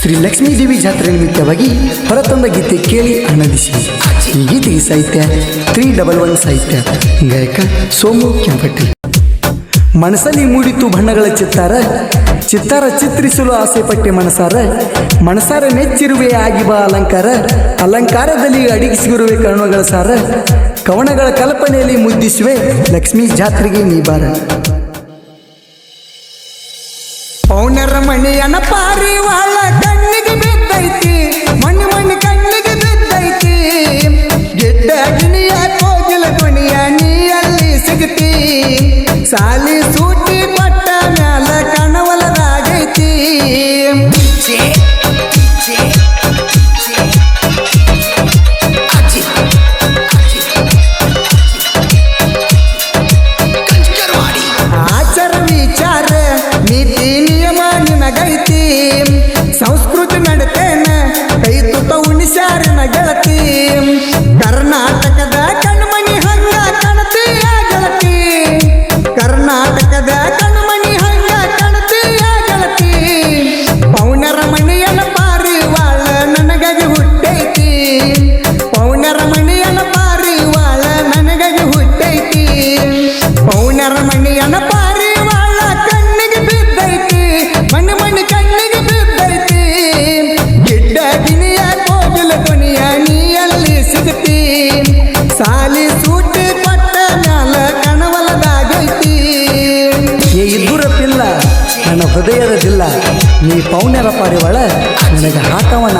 ಶ್ರೀ ಲಕ್ಷ್ಮೀ ದೇವಿ ಜಾತ್ರೆ ನಿಮಿತ್ತವಾಗಿ ಹೊರತಂದ ಗೀತೆ ಕೇಳಿ ಆನಂದಿಸಿ. ಈ ಗೀತೆಗೆ ಸಾಹಿತ್ಯ ತ್ರೀ ಡಬಲ್ ಒನ್ ಸಾಹಿತ್ಯ. ಗಾಯಕ ಸೋಮು ಕೆಂಪಟ್ಟಿ. ಮನಸ್ಸಲ್ಲಿ ಮೂಡಿತು ಬಣ್ಣಗಳ ಚಿತ್ತಾರ. ಚಿತ್ತಾರ ಚಿತ್ರಿಸಲು ಆಸೆ ಪಟ್ಟೆ ಮನಸಾರ. ಮನಸಾರ ನೆಚ್ಚಿರುವೆ ಆಗಿ ಬಾ ಅಲಂಕಾರ. ಅಲಂಕಾರದಲ್ಲಿ ಅಡಗಿಸಿರುವೆ ಕರ್ಣಗಳ ಸಾರ. ಕವಣಗಳ ಕಲ್ಪನೆಯಲ್ಲಿ ಮುದ್ದಿಸುವೆ ಲಕ್ಷ್ಮೀ ಜಾತ್ರೆಗೆ ನೀಬಾರ ಮೌನರ ಮಣಿಯನ ಪಾರಿವಾಳ ಕಣ್ಣಿಗೆ ಹೃದಯದ ಜಿಲ್ಲಾ, ನೀ ಪೌಣ್ಯರ ಪರಿವಳ ನನಗೆ ಹಾಕವಣ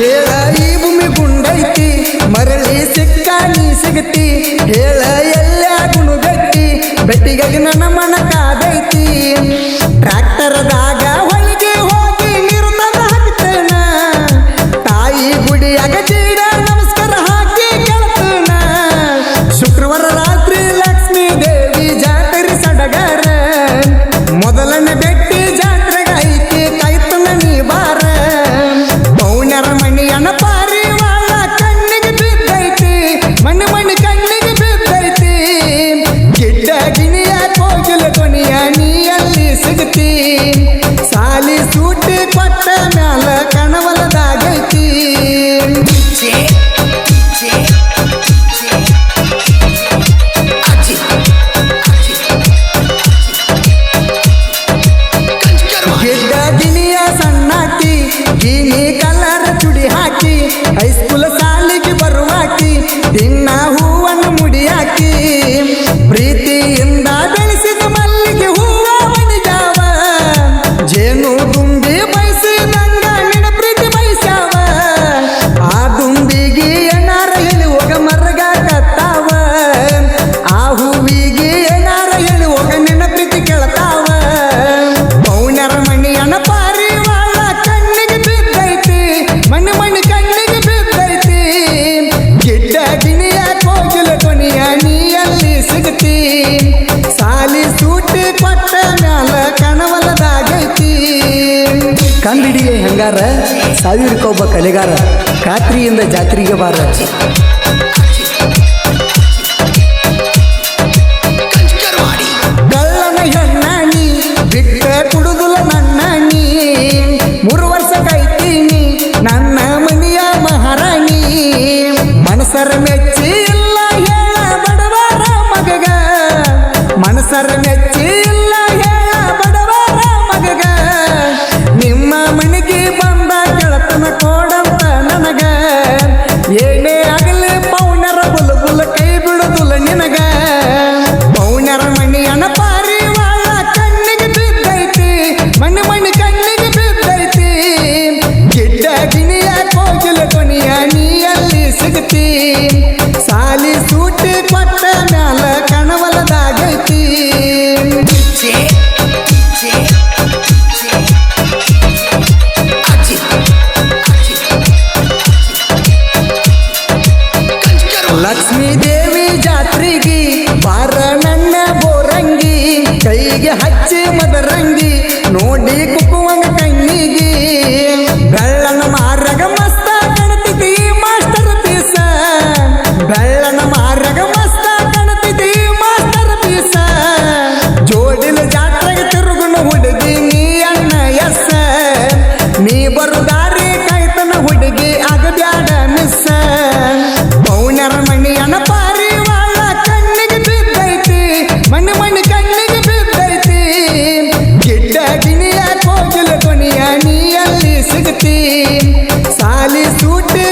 ಹೇಳ, ಈ ಭೂಮಿ ಗುಂಡೈತಿ, ಮರಳಿ ಸಿಕ್ಕ, ನೀ ಸಿಗತಿ. ಹೇಳ, ಎಲ್ಲ ಗುಣಗಟ್ಟಿ, ಬೆಟ್ಟಿಗಾಗಿ ನನ್ನ ಕಂಡಿಡಿಲೆ ಹಂಗಾರ ಸಾವಿರಕ್ಕೊಬ್ಬ ಕಲೆಗಾರ ಖಾತ್ರಿಯಿಂದ ಜಾತ್ರೆಗೆ ಬಾರ ಕಳ್ಳನ ಹೆಣ್ಣ ನೀ ಬಿಟ್ಟೆ ಕುಡುದುಲ ನನ್ನ ನೀ ಮೂರು ವರ್ಷ ಕೈತೀನಿ ನನ್ನ ಮನೆಯ ಮಹಾರಾಣಿ ಮನಸರ ಮೆಚ್ಚಿಲ್ಲ ಹಚ್ಚಿ ಮದರಂಗಿ ನೋಡಿ ಸಾಲಿ ಸೂಟಿ